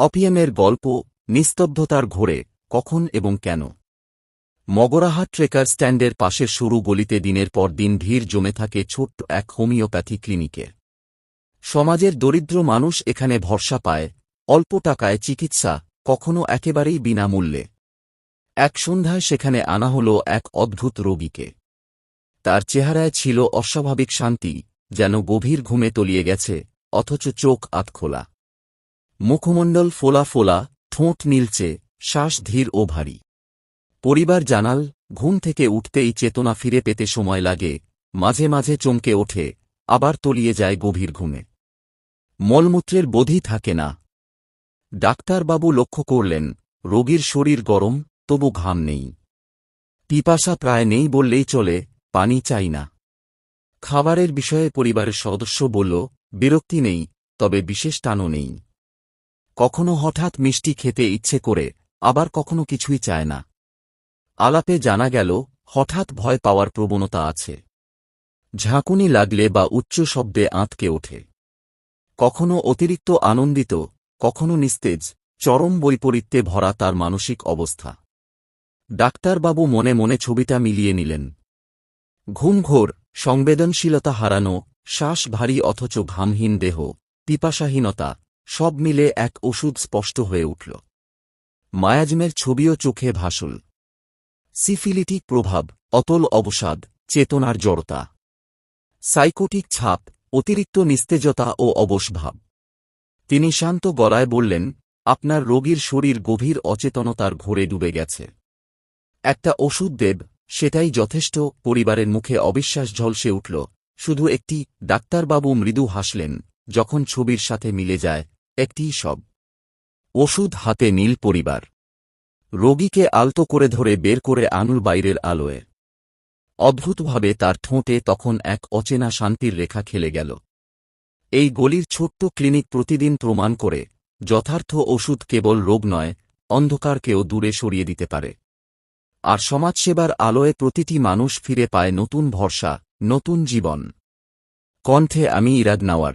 অপিএমের গল্প, নিস্তব্ধতার ঘোরে, কখন এবং কেন? মগরাহাট ট্রেকার স্ট্যান্ডের পাশের সরু গলিতে দিনের পর দিন ভিড় জমে থাকে ছোট্ট এক হোমিওপ্যাথি ক্লিনিকে সমাজের দরিদ্র মানুষ এখানে ভরসা পায়, অল্প টাকায় চিকিৎসা, কখনো একেবারেই বিনামূল্যে। এক সন্ধ্যায় সেখানে আনা হল এক অদ্ভুত রোগীকে। তার চেহারায় ছিল অস্বাভাবিক শান্তি, যেন গভীর ঘুমে তলিয়ে গেছে, অথচ চোখ আতখোলা মুখমণ্ডল ফোলা ফোলা, ঠোঁট নীলচে, শ্বাস ধীর ও ভারী। পরিবার জানাল, ঘুম থেকে উঠতেই চেতনা ফিরে পেতে সময় লাগে, মাঝে মাঝে চমকে ওঠে, আবার তলিয়ে যায় গভীর ঘুমে। মলমূত্রের বোধি থাকে না। ডাক্তারবাবু লক্ষ্য করলেন, রোগীর শরীর গরম, তবু ঘাম নেই। পিপাসা প্রায় নেই বললেই চলে, পানি চাই না। খাবারের বিষয়ে পরিবারের সদস্য বলল, বিরক্তি নেই, তবে বিশেষ টানও নেই। কখনো হঠাৎ মিষ্টি খেতে ইচ্ছে করে, আবার কখনো কিছুই চায় না। আলাপে জানা গেল, হঠাৎ ভয় পাওয়ার প্রবণতা আছে। ঝাঁকুনি লাগলে বা উচ্চ শব্দে আঁতকে ওঠে। কখনো অতিরিক্ত আনন্দিত, কখনো নিস্তেজ, চরম বৈপরীত্যে ভরা তার মানসিক অবস্থা। ডাক্তারবাবু মনে মনে ছবিটা মিলিয়ে নিলেন। ঘুমঘোর সংবেদনশীলতা হারানো, শ্বাস ভারী অথচ ঘামহীন দেহ, পিপাসাহীনতা সব মিলে এক ওষুধ স্পষ্ট হয়ে উঠল। মায়াজমের ছবিও চোখে ভাসল। সিফিলিটিক প্রভাব, অতল অবসাদ, চেতনার জড়তা। সাইকোটিক ছাপ, অতিরিক্ত নিস্তেজতা ও অবসভাব। তিনি শান্ত গলায় বললেন, আপনার রোগীর শরীর গভীর অচেতনতার ঘোরে ডুবে গেছে। একটা ওষুধ দেব, সেটাই যথেষ্ট। পরিবারের মুখে অবিশ্বাস ঝলসে উঠল। শুধু একটি ডাক্তারবাবু মৃদু হাসলেন, যখন ছবির সাথে মিলে যায় একটিই সব। ওষুধ হাতে নীল পরিবার। রোগীকে আলতো করে ধরে বের করে আনুর বাইরের আলোয়। অদ্ভুতভাবে তার ঠোঁটে তখন এক অচেনা শান্তির রেখা খেলে গেল। এই গলির ছোট্ট ক্লিনিক প্রতিদিন প্রমাণ করে, যথার্থ ওষুধ কেবল রোগ নয়, অন্ধকারকেও দূরে সরিয়ে দিতে পারে। আর সমাজসেবার আলোয় প্রতিটি মানুষ ফিরে পায় নতুন ভরসা, নতুন জীবন। কণ্ঠে আমি ইরাদ নাওয়ার